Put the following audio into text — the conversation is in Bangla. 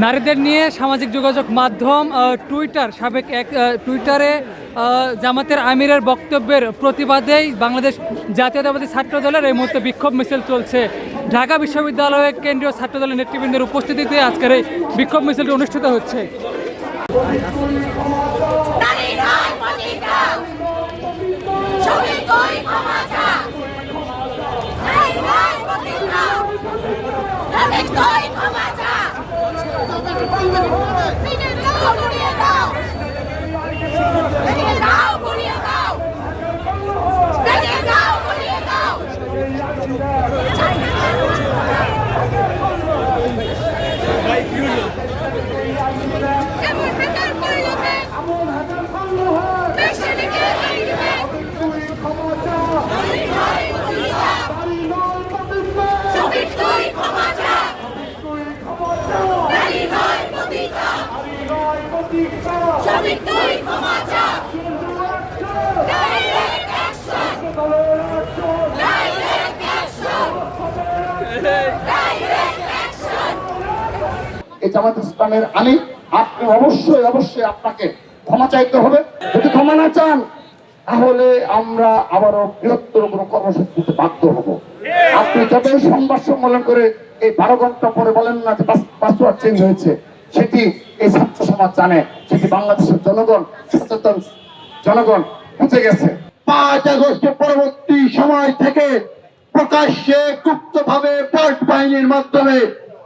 নারীদের নিয়ে সামাজিক যোগাযোগ মাধ্যম টুইটার সাবেক এক টুইটারে জামাতের আমিরের বক্তব্যের প্রতিবাদেই বাংলাদেশ জাতীয়তাবাদী ছাত্র দলের এই মুহূর্তে বিক্ষোভ মিছিল চলছে। ঢাকা বিশ্ববিদ্যালয়ের কেন্দ্রীয় ছাত্র দলের নেতৃবৃন্দের উপস্থিতিতে আজকের এই বিক্ষোভ মিছিলটি অনুষ্ঠিত হচ্ছে। নারী নয় পতিতা এই জামাত ইসলামের আলী আপনি অবশ্যই অবশ্যই আপনাকে ক্ষমা চাইতে হবে। যদি ক্ষমা না চান, তাহলে আমরা আবারও বৃহত্তর কোনো কর্মসূচি দিতে বাধ্য হব। আপনি যতই সংবাদ সম্মেলন করে এই বারো ঘণ্টা পরে বলেন না যে পাসওয়ার্ড চেঞ্জ হয়েছে, সেটি এই ছাত্র সমাজ জানে, সেটি বাংলাদেশের জনগণ, সচেতন জনগণ বুঝে গেছে। পাঁচ আগস্ট পরবর্তী সময় থেকে প্রকাশ্যে গুপ্তভাবে পাল্ট বাহিনীর মাধ্যমে